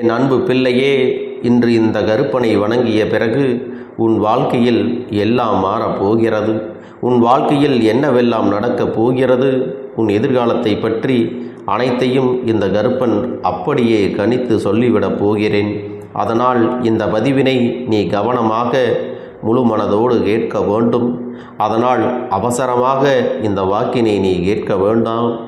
என் அன்பு பிள்ளையே இன்று இந்த கருப்பனை வணங்கிய பிறகு உன் வாழ்க்கையில் எல்லாம் மாறப் போகிறது உன் வாழ்க்கையில் என்னவெல்லாம் நடக்கப் போகிறது? உன் எதிர்காலத்தை பற்றி அனைத்தையும் இந்த கருப்பன் அப்படியே கணித்து சொல்லிவிடப் போகிறேன். அதனால் இந்த பதிவினை நீ கவனமாக முழு மனதோடு கேட்க வேண்டும். அதனால் அவசரமாக இந்த வாக்கினை நீ கேட்க வேண்டாம்.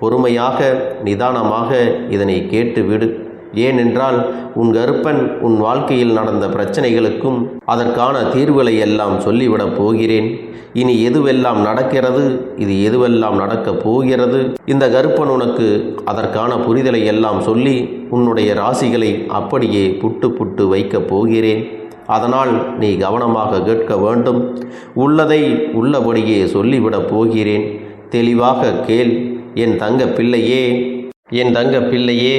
பொறுமையாக நிதானமாக இதனை கேட்டுவிடு. ஏனென்றால் உன் கருப்பன் உன் வாழ்க்கையில் நடந்த பிரச்சனைகளுக்கும் அதற்கான தீர்வுகளை எல்லாம் சொல்லிவிடப் போகிறேன். இனி எதுவெல்லாம் நடக்கிறது இது எதுவெல்லாம் நடக்கப் போகிறது? இந்த கருப்பன் உனக்கு அதற்கான புரிதலை எல்லாம் சொல்லி உன்னுடைய ராசிகளை அப்படியே புட்டு புட்டு வைக்கப் போகிறேன். அதனால் நீ கவனமாக கேட்க வேண்டும். உள்ளதை உள்ளபடியே சொல்லிவிடப் போகிறேன். தெளிவாக கேள் என் தங்க பிள்ளையே என் தங்க பிள்ளையே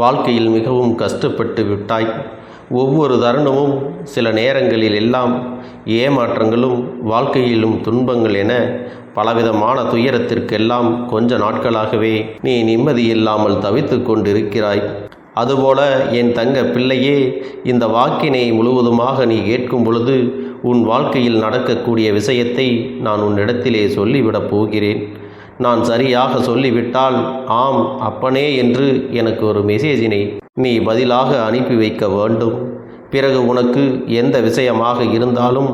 வாழ்க்கையில் மிகவும் கஷ்டப்பட்டு விட்டாய். ஒவ்வொரு தருணமும் சில நேரங்களில் எல்லாம் ஏமாற்றங்களும் வாழ்க்கையிலும் துன்பங்கள் என பலவிதமான துயரத்திற்கெல்லாம் கொஞ்ச நாட்களாகவே நீ நிம்மதியில்லாமல் தவித்து கொண்டிருக்கிறாய். அதுபோல என் தங்க பிள்ளையே இந்த வாக்கினை முழுவதுமாக நீ கேட்கும் பொழுது உன் வாழ்க்கையில் நடக்கக்கூடிய விஷயத்தை நான் உன்னிடத்திலே சொல்லிவிடப் போகிறேன். நான் சரியாக சொல்லிவிட்டால் ஆம் அப்பனே என்று எனக்கு ஒரு மெசேஜினை நீ பதிலாக அனுப்பி வைக்க வேண்டும். பிறகு உனக்கு எந்த விஷயமாக இருந்தாலும்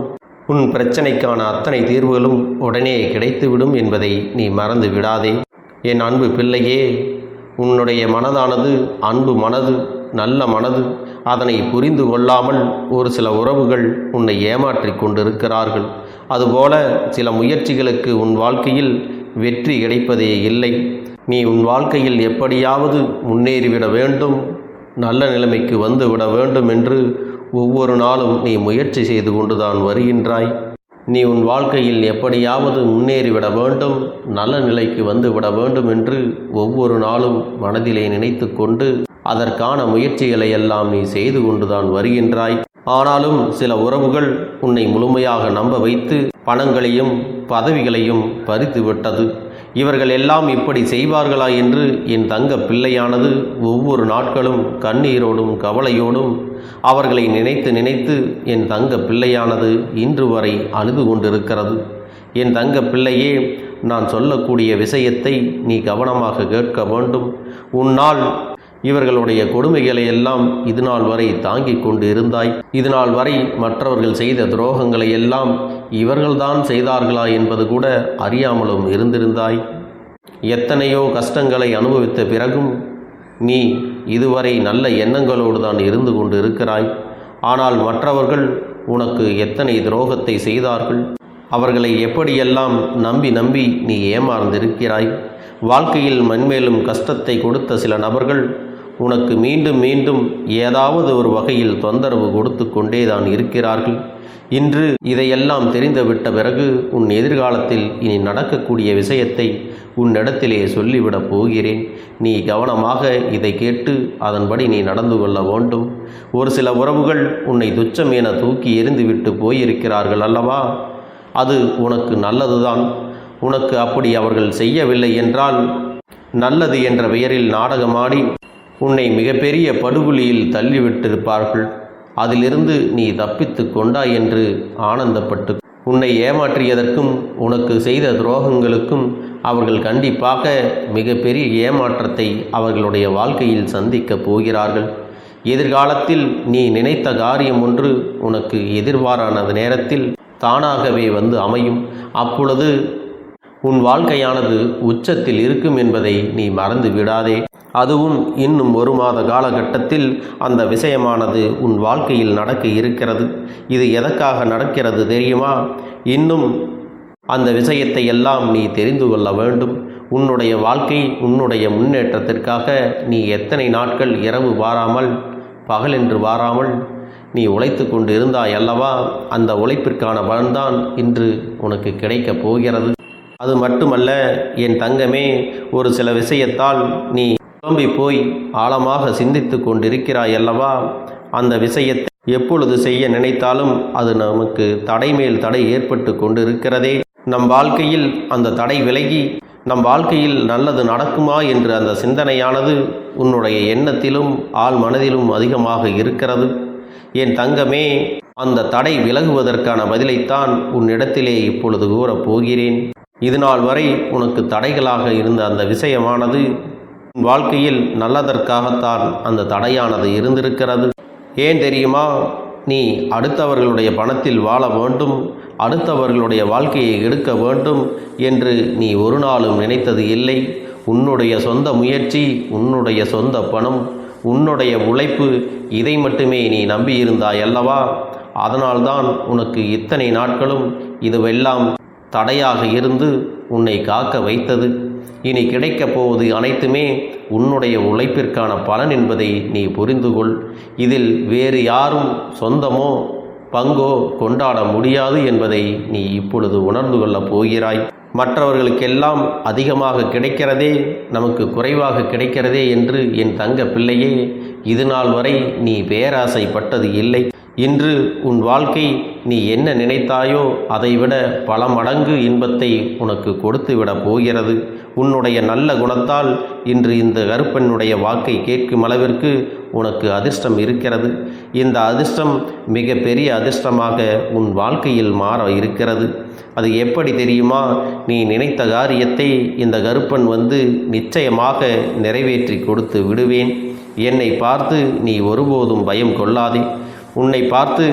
உன் பிரச்சனைக்கான அத்தனை தீர்வுகளும் உடனே கிடைத்துவிடும் என்பதை நீ மறந்து விடாதே. என் அன்பு பிள்ளையே உன்னுடைய மனதானது அன்பு மனது நல்ல மனது அதனை புரிந்து கொள்ளாமல் ஒரு சில உறவுகள் உன்னை ஏமாற்றி கொண்டிருக்கிறார்கள். அதுபோல சில முயற்சிகளுக்கு உன் வாழ்க்கையில் வெற்றி கிடைப்பதே இல்லை. நீ உன் வாழ்க்கையில் எப்படியாவது முன்னேறிவிட வேண்டும் நல்ல நிலைமைக்கு வந்து விட வேண்டும் என்று ஒவ்வொரு நாளும் நீ முயற்சி செய்து கொண்டுதான் வருகின்றாய். நீ உன் வாழ்க்கையில் எப்படியாவது முன்னேறிவிட வேண்டும் நல்ல நிலைக்கு வந்து விட வேண்டும் என்று ஒவ்வொரு நாளும் மனதிலே நினைத்து கொண்டு அதற்கான முயற்சிகளை எல்லாம் நீ செய்து கொண்டுதான் வருகின்றாய். ஆனாலும் சில உறவுகள் உன்னை முழுமையாக நம்ப வைத்து பணங்களையும் பதவிகளையும் பறித்து விட்டது. இவர்கள் எல்லாம் இப்படி செய்வார்களா என்று என் தங்க பிள்ளையானது ஒவ்வொரு நாட்களும் கண்ணீரோடும் கவலையோடும் அவர்களை நினைத்து நினைத்து என் தங்க பிள்ளையானது இன்று வரை அழுது கொண்டிருக்கிறது. என் தங்க பிள்ளையே நான் சொல்லக்கூடிய விஷயத்தை நீ கவனமாக கேட்க வேண்டும். உன்னால் இவர்களுடைய கொடுமைகளை எல்லாம் இதுநாள் வரை தாங்கிக் கொண்டு இருந்தாய் இதுநாள் வரை மற்றவர்கள் செய்த துரோகங்களை எல்லாம் இவர்கள்தான் செய்தார்களா என்பது கூட அறியாமலும் இருந்திருந்தாய். எத்தனையோ கஷ்டங்களை அனுபவித்த பிறகும் நீ இதுவரை நல்ல எண்ணங்களோடு தான் இருந்து கொண்டு இருக்கிறாய் ஆனால் மற்றவர்கள் உனக்கு எத்தனை துரோகத்தை செய்தார்கள்? அவர்களை எப்படியெல்லாம் நம்பி நம்பி நீ ஏமாறந்திருக்கிறாய் வாழ்க்கையில் மண்மேலும் கஷ்டத்தை கொடுத்த சில நபர்கள் உனக்கு மீண்டும் மீண்டும் ஏதாவது ஒரு வகையில் தொந்தரவு கொடுத்து கொண்டேதான் இருக்கிறார்கள். இன்று இதையெல்லாம் தெரிந்துவிட்ட பிறகு உன் எதிர்காலத்தில் இனி நடக்கக்கூடிய விஷயத்தை உன்னிடத்திலே சொல்லிவிடப் போகிறேன். நீ கவனமாக இதை கேட்டு அதன்படி நீ நடந்து கொள்ள வேண்டும். ஒரு சில உறவுகள் உன்னை துச்சம் என தூக்கி எறிந்துவிட்டு போயிருக்கிறார்கள் அல்லவா? அது உனக்கு நல்லதுதான். உனக்கு அப்படி அவர்கள் செய்யவில்லை என்றால் நல்லது என்ற பெயரில் நாடகமாடி உன்னை மிகப்பெரிய படுகொலியில் தள்ளிவிட்டிருப்பார்கள். அதிலிருந்து நீ தப்பித்து கொண்டாய் என்று ஆனந்தப்பட்டு உன்னை ஏமாற்றியதற்கும் உனக்கு செய்த துரோகங்களுக்கும் அவர்கள் கண்டிப்பாக மிகப்பெரிய ஏமாற்றத்தை அவர்களுடைய வாழ்க்கையில் சந்திக்கப் போகிறார்கள். எதிர்காலத்தில் நீ நினைத்த காரியம் ஒன்று உனக்கு எதிர்பாரான நேரத்தில் தானாகவே வந்து அமையும். அப்பொழுது உன் வாழ்க்கையானது உச்சத்தில் இருக்கும் என்பதை நீ மறந்து விடாதே. அதுவும் இன்னும் ஒரு மாத காலகட்டத்தில் அந்த விஷயமானது உன் வாழ்க்கையில் நடக்க இருக்கிறது. இது எதற்காக நடக்கிறது தெரியுமா? இன்னும் அந்த விஷயத்தை எல்லாம் நீ தெரிந்து கொள்ள வேண்டும். உன்னுடைய வாழ்க்கை உன்னுடைய முன்னேற்றத்திற்காக நீ எத்தனை நாட்கள் இரவு வாராமல் பகலென்று வாராமல் நீ உழைத்து கொண்டு இருந்தாய் அல்லவா? அந்த உழைப்பிற்கான பலன்தான் இன்று உனக்கு கிடைக்கப் போகிறது. அது மட்டுமல்ல என் தங்கமே ஒரு சில விஷயத்தால் நீ குழம்பி போய் ஆழமாக சிந்தித்து கொண்டிருக்கிறாய் அல்லவா? அந்த விஷயத்தை எப்பொழுது செய்ய நினைத்தாலும் அது நமக்கு தடை மேல் தடை ஏற்பட்டு கொண்டிருக்கிறதே. நம் வாழ்க்கையில் அந்த தடை விலகி நம் வாழ்க்கையில் நல்லது நடக்குமா என்று அந்த சிந்தனையானது உன்னுடைய எண்ணத்திலும் ஆள் மனதிலும் அதிகமாக இருக்கிறது. என் தங்கமே அந்த தடை விலகுவதற்கான பதிலைத்தான் உன்னிடத்திலே இப்பொழுது கூறப் போகிறேன். இது நாள் வரை உனக்கு தடைகளாக இருந்த அந்த விஷயமானது உன் வாழ்க்கையில் நல்லதற்காகத்தான் அந்த தடையானது இருந்திருக்கிறது. ஏன் தெரியுமா? நீ அடுத்தவர்களுடைய பணத்தில் வாழ வேண்டும் அடுத்தவர்களுடைய வாழ்க்கையை எடுக்க வேண்டும் என்று நீ ஒரு நாளும் நினைத்தது இல்லை. உன்னுடைய சொந்த முயற்சி உன்னுடைய சொந்த பணம் உன்னுடைய உழைப்பு இதை மட்டுமே நீ நம்பியிருந்தாய் அல்லவா? அதனால்தான் உனக்கு இத்தனை நாட்களும் இதுவெல்லாம் தடையாக இருந்து உன்னை காக்க வைத்தது. இனி கிடைக்கப் போவது அனைத்துமே உன்னுடைய உழைப்பிற்கான பலன் என்பதை நீ புரிந்து கொள் இதில் வேறு யாரும் சொந்தமோ பங்கோ கொண்டாட முடியாது என்பதை நீ இப்பொழுது உணர்ந்து கொள்ளப் போகிறாய். மற்றவர்களுக்கெல்லாம் அதிகமாக கிடைக்கிறதே நமக்கு குறைவாக கிடைக்கிறதே என்று என் தங்க பிள்ளையே இது நாள் வரை நீ பேராசைப்பட்டது இல்லை. இன்று உன் வாழ்க்கை நீ என்ன நினைத்தாயோ அதைவிட பல மடங்கு இன்பத்தை உனக்கு கொடுத்துவிடப் போகிறது. உன்னுடைய நல்ல குணத்தால் இன்று இந்த கருப்பெண்ணுடைய வாக்கை கேட்கும் அளவிற்கு உனக்கு அதிர்ஷ்டம் இருக்கிறது. இந்த அதிர்ஷ்டம் மிக பெரிய அதிர்ஷ்டமாக உன் வாழ்க்கையில் மாற இருக்கிறது. அது எப்படி தெரியுமா? நீ நினைத்த காரியத்தை இந்த கருப்பன் வந்து நிச்சயமாக நிறைவேற்றி கொடுத்து விடுவேன். என்னை பார்த்து நீ ஒருபோதும் பயம் கொள்ளாதே. உன்னை பார்த்து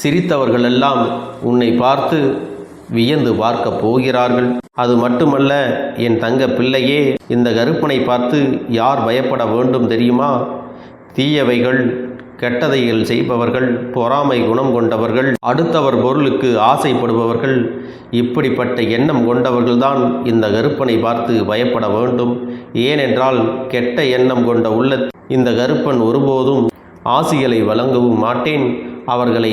சிரித்தவர்களெல்லாம் உன்னை பார்த்து வியந்து பார்க்க போகிறார்கள். அது மட்டுமல்ல என் தங்க பிள்ளையே இந்த கருப்பனை பார்த்து யார் பயப்பட வேண்டும் தெரியுமா? தீயவைகள் கெட்டதைகள் செய்பவர்கள் பொறாமை குணம் கொண்டவர்கள் அடுத்தவர் பொருளுக்கு ஆசைப்படுபவர்கள் இப்படிப்பட்ட எண்ணம் கொண்டவர்கள்தான் இந்த கருப்பனை பார்த்து பயப்பட வேண்டும். ஏனென்றால் கெட்ட எண்ணம் கொண்ட உள்ள இந்த கருப்பன் ஒருபோதும் ஆசிகளை வழங்கவும் மாட்டேன். அவர்களை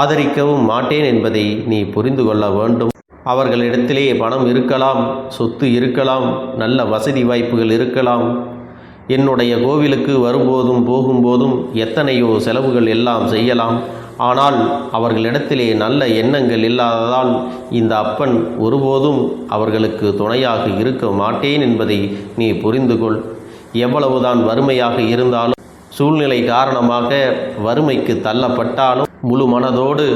ஆதரிக்கவும் மாட்டேன் என்பதை நீ புரிந்து கொள்ள வேண்டும். அவர்களிடத்திலே பணம் இருக்கலாம் சொத்து இருக்கலாம் நல்ல வசதி வாய்ப்புகள் இருக்கலாம். என்னுடைய கோவிலுக்கு வரும்போதும் போகும்போதும் எத்தனையோ செலவுகள் எல்லாம் செய்யலாம். ஆனால் அவர்களிடத்திலே நல்ல எண்ணங்கள் இல்லாததால் இந்த அப்பன் ஒருபோதும் அவர்களுக்கு துணையாக இருக்க மாட்டேன் என்பதை நீ புரிந்து கொள் எவ்வளவுதான் வறுமையாக இருந்தாலும் சூழ்நிலை காரணமாக வறுமைக்கு தள்ளப்பட்டாலும் முழு மனதோடு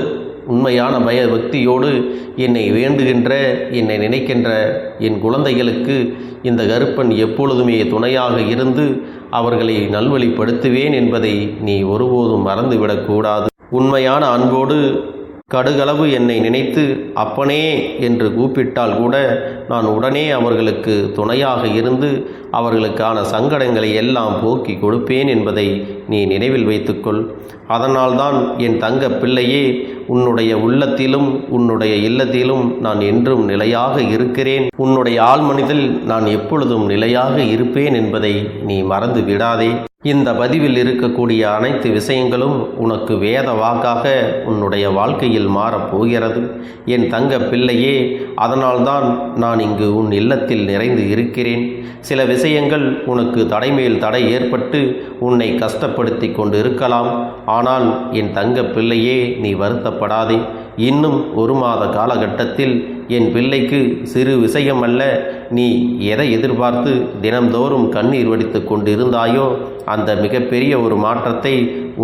உண்மையான பய பக்தியோடு என்னை வேண்டுகின்ற என்னை நினைக்கின்ற என் குழந்தைகளுக்கு இந்த கருப்பன் எப்பொழுதுமே துணையாக இருந்து அவர்களை நல்வழிப்படுத்துவேன் என்பதை நீ ஒருபோதும் மறந்துவிடக்கூடாது. உண்மையான அன்போடு கடுகளவு என்னை நினைத்து அப்பனே என்று கூப்பிட்டால் கூட நான் உடனே அவர்களுக்கு துணையாக இருந்து அவர்களுக்கான சங்கடங்களை எல்லாம் போக்கி கொடுப்பேன் என்பதை நீ நினைவில் வைத்துக்கொள். அதனால்தான் என் தங்க பிள்ளையே உன்னுடைய உள்ளத்திலும் உன்னுடைய இல்லத்திலும் நான் என்றும் நிலையாக இருக்கிறேன். உன்னுடைய ஆழ்மனிதில் நான் எப்பொழுதும் நிலையாக இருப்பேன் என்பதை நீ மறந்து விடாதே இந்த பதிவில் இருக்கக்கூடிய அனைத்து விஷயங்களும் உனக்கு வேத வாக்காக உன்னுடைய வாழ்க்கையில் மாறப் போகிறது. என் தங்க பிள்ளையே அதனால்தான் நான் இங்கு உன் இல்லத்தில் நிறைந்து இருக்கிறேன். சில விஷயங்கள் உனக்கு தடைமேல் தடை ஏற்பட்டு உன்னை கஷ்டப்படுத்தி கொண்டு இருக்கலாம் ஆனால் என் தங்க பிள்ளையே நீ வருத்தப்படாதே. இன்னும் ஒரு மாத காலகட்டத்தில் என் பிள்ளைக்கு சிறு விஷயம் அல்ல நீ எதை எதிர்பார்த்து தினம்தோறும் கண்ணீர் வடித்து கொண்டிருந்தாயோ அந்த மிகப்பெரிய ஒரு மாற்றத்தை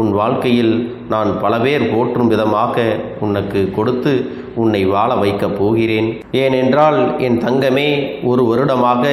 உன் வாழ்க்கையில் நான் பல பேர் போற்றும் விதமாக உனக்கு கொடுத்து உன்னை வாழ வைக்கப் போகிறேன். ஏனென்றால் என் தங்கமே ஒரு வருடமாக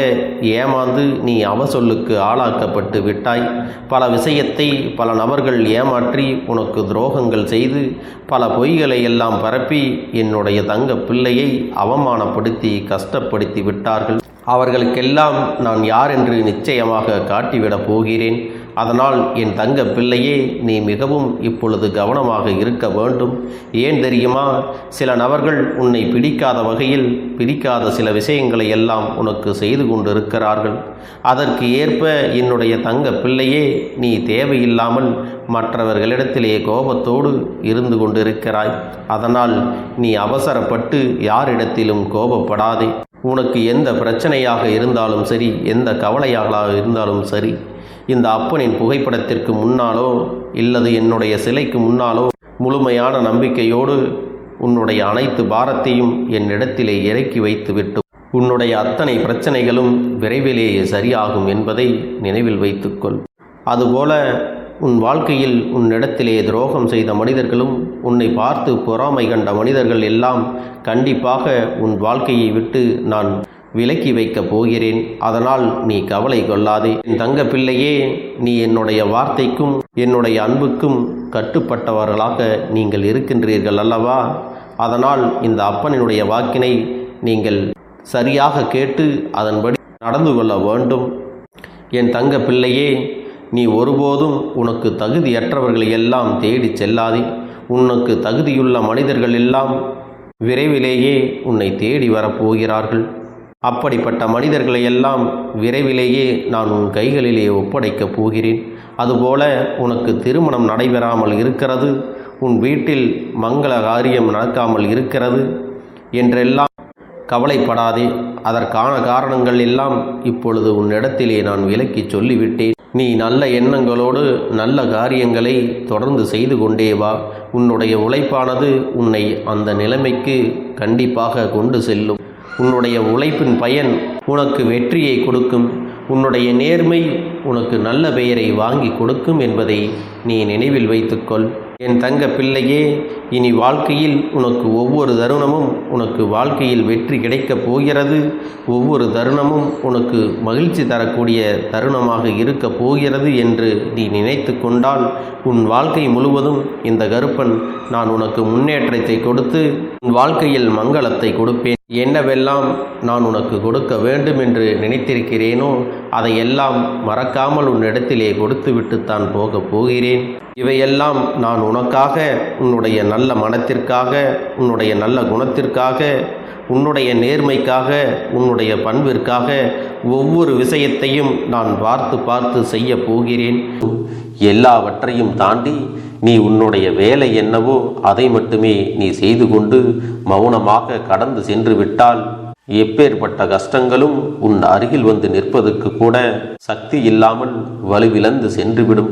ஏமாந்து நீ அவசொல்லுக்கு ஆளாக்கப்பட்டு விட்டாய். பல விஷயத்தை பல நபர்கள் ஏமாற்றி உனக்கு துரோகங்கள் செய்து பல பொய்களை எல்லாம் பரப்பி என்னுடைய தங்க பிள்ளையை அவமானப்படுத்தி கஷ்டப்படுத்தி விட்டார்கள். அவர்களுக்கெல்லாம் நான் யார் என்று நிச்சயமாக காட்டிவிடப் போகிறேன். அதனால் என் தங்க பிள்ளையே நீ மிகவும் இப்பொழுது கவனமாக இருக்க வேண்டும். ஏன் தெரியுமா? சில நபர்கள் உன்னை பிடிக்காத வகையில் பிடிக்காத சில விஷயங்களை எல்லாம் உனக்கு செய்து கொண்டிருக்கிறார்கள். அதற்கு ஏற்ப என்னுடைய தங்க பிள்ளையே நீ தேவையில்லாமல் மற்றவர்களிடத்திலே கோபத்தோடு இருந்து கொண்டிருக்கிறாய். அதனால் நீ அவசரப்பட்டு யாரிடத்திலும் கோபப்படாதே. உனக்கு எந்த பிரச்சனையாக இருந்தாலும் சரி எந்த கவலையாக இருந்தாலும் சரி இந்த அப்பனின் புகைப்படத்திற்கு முன்னாலோ இல்லது என்னுடைய சிலைக்கு முன்னாலோ முழுமையான நம்பிக்கையோடு உன்னுடைய அனைத்து பாரத்தையும் என்னிடத்திலே இறக்கி வைத்துவிட்டு உன்னுடைய அத்தனை பிரச்சனைகளும் விரைவிலேயே சரியாகும் என்பதை நினைவில் வைத்துக்கொள். அதுபோல உன் வாழ்க்கையில் உன்னிடத்திலே துரோகம் செய்த மனிதர்களும் உன்னை பார்த்து பொறாமை கண்ட மனிதர்கள் எல்லாம் கண்டிப்பாக உன் வாழ்க்கையை விட்டு நான் விலக்கி வைக்கப் போகிறேன். அதனால் நீ கவலை கொள்ளாதே. என் தங்க பிள்ளையே நீ என்னுடைய வார்த்தைக்கும் என்னுடைய அன்புக்கும் கட்டுப்பட்டவர்களாக நீங்கள் இருக்கின்றீர்கள் அல்லவா? அதனால் இந்த அப்பனினுடைய வாக்கினை நீங்கள் சரியாக கேட்டு அதன்படி நடந்து கொள்ள வேண்டும். என் தங்க பிள்ளையே நீ ஒருபோதும் உனக்கு தகுதியற்றவர்களை எல்லாம் தேடிச் செல்லாதே. உனக்கு தகுதியுள்ள மனிதர்கள் எல்லாம் விரைவிலேயே உன்னை தேடி வரப்போகிறார்கள் அப்படிப்பட்ட மனிதர்களை எல்லாம் விரைவிலேயே நான் உன் கைகளிலே ஒப்படைக்கப் போகிறேன். அதுபோல உனக்கு திருமணம் நடைபெறாமல் இருக்கிறது உன் வீட்டில் மங்கள காரியம் நடக்காமல் இருக்கிறது என்றெல்லாம் கவலைப்படாதே. அதற்கான காரணங்கள் எல்லாம் இப்பொழுது உன்னிடத்திலே நான் விலக்கிச் சொல்லிவிட்டேன். நீ நல்ல எண்ணங்களோடு நல்ல காரியங்களை தொடர்ந்து செய்து கொண்டே வா. உன்னுடைய உழைப்பானது உன்னை அந்த நிலைமைக்கு கண்டிப்பாக கொண்டு செல்லும். உன்னுடைய உழைப்பின் பயன் உனக்கு வெற்றியை கொடுக்கும். உன்னுடைய நேர்மை உனக்கு நல்ல பெயரை வாங்கி கொடுக்கும் என்பதை நீ நினைவில் வைத்துக்கொள். என் தங்க பிள்ளையே இனி வாழ்க்கையில் உனக்கு ஒவ்வொரு தருணமும் உனக்கு வாழ்க்கையில் வெற்றி கிடைக்கப் போகிறது. ஒவ்வொரு தருணமும் உனக்கு மகிழ்ச்சி தரக்கூடிய தருணமாக இருக்கப் போகிறது என்று நீ நினைத்து கொண்டால் உன் வாழ்க்கை முழுவதும் இந்த கருப்பன் நான் உனக்கு முன்னேற்றத்தை கொடுத்து உன் வாழ்க்கையில் மங்களத்தை கொடுப்பேன். என்னவெல்லாம் நான் உனக்கு கொடுக்க வேண்டும் என்று நினைத்திருக்கிறேனோ அதையெல்லாம் மறக்காமல் உன்னிடத்திலே கொடுத்துவிட்டுத்தான் போகப் போகிறேன். இவையெல்லாம் நான் உனக்காக உன்னுடைய நல்ல நல்ல மனத்திற்காக உன்னுடைய நல்ல குணத்திற்காக உன்னுடைய நேர்மைக்காக உன்னுடைய பண்பிற்காக ஒவ்வொரு விஷயத்தையும் நான் பார்த்து பார்த்து செய்ய போகிறேன். எல்லாவற்றையும் தாண்டி நீ உன்னுடைய வேலை என்னவோ அதை மட்டுமே நீ செய்து கொண்டு மௌனமாக கடந்து சென்று விட்டால் எப்பேற்பட்ட கஷ்டங்களும் உன் அருகில் வந்து நிற்பதற்கு கூட சக்தி இல்லாமல் வலுவிழந்து சென்றுவிடும்